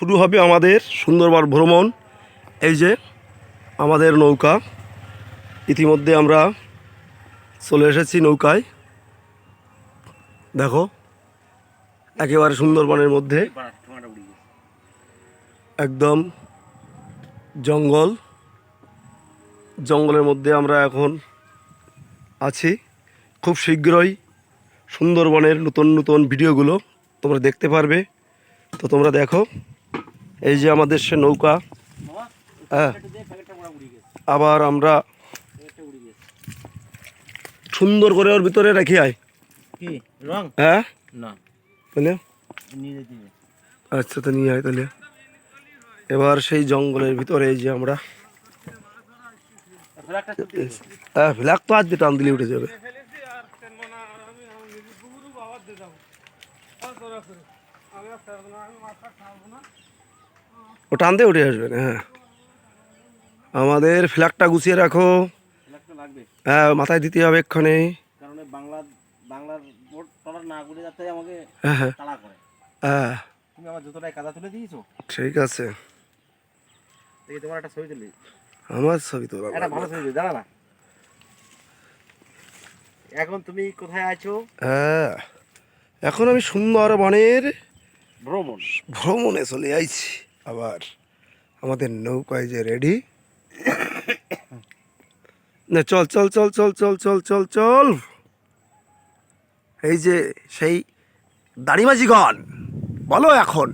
শুরু হবে আমাদের সুন্দরবন ভ্রমণ। এই যে আমাদের নৌকা। ইতিমধ্যে আমরা চলে এসেছি নৌকায়। দেখো, একেবারে সুন্দরবনের মধ্যে। একদম জঙ্গল। জঙ্গলের মধ্যে আমরা এখন আছি। খুব শীঘ্রই সুন্দরবনের নতুন নতুন ভিডিওগুলো তোমরা দেখতে পারবে। তো তোমরা দেখো এই যে আমাদের সে নৌকা। হ্যাঁ। আবার আমরা সুন্দর করে ওর ভিতরে রাখি আয়। হ্যাঁ? তাহলে। আচ্ছা তো নিয়ে আয় তাহলে। এবার সেই জঙ্গলের ভিতরে এই যে আমরা হ্যাঁ ফ্ল্যাগ তো আজ টান দিলে উঠে যাবে। ও টানতে উঠে আসবেন হ্যাঁ। আমাদের ফ্ল্যাগটা গুছিয়ে রাখো। হ্যাঁ মাথায় দিতে হবে এক্ষণে হ্যাঁ, হ্যাঁ। হ্যাঁ। ঠিক আছে। আমার ছবি তোলা এখন তুমি কোথায় আছো? হ্যাঁ। এখন আমি সুন্দরবনের ভ্রমণ। ভ্রমণে চলে আইছি। আবার আমাদের নৌকায় যে রেডি না চল চল চল চল চল চল চল চল। এই যে সেই দাড়িমাঝিগণ বলো এখন।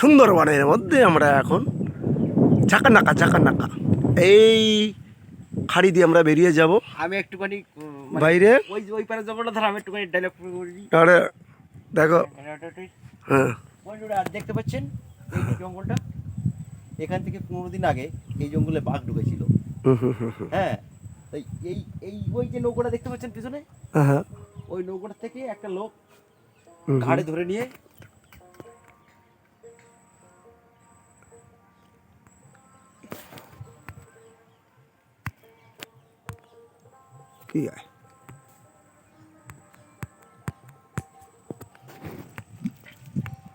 সুন্দরবনের মধ্যে আমরা এখন নাকা চাকানাকা চাকানাকা এই খাড়ি দিয়ে আমরা বেরিয়ে যাব। আমি একটুখানি মানে বাইরে? ওই যে ওই পারে জঙ্গলটা ধর আমি একটুখানি ডায়লগ করি আরে দেখো। হ্যাঁ। দেখতে পাচ্ছেন? এই জঙ্গলটা? এখান থেকে পনেরো দিন আগে এই জঙ্গলে বাঘ ঢুকেছিল। হ্যাঁ এই এই ওই যে নৌকাটা দেখতে পাচ্ছেন পিছনে? হ্যাঁ হ্যাঁ। ওই নৌকাটা থেকে একটা লোক। ঘাড়ে ধরে নিয়ে কি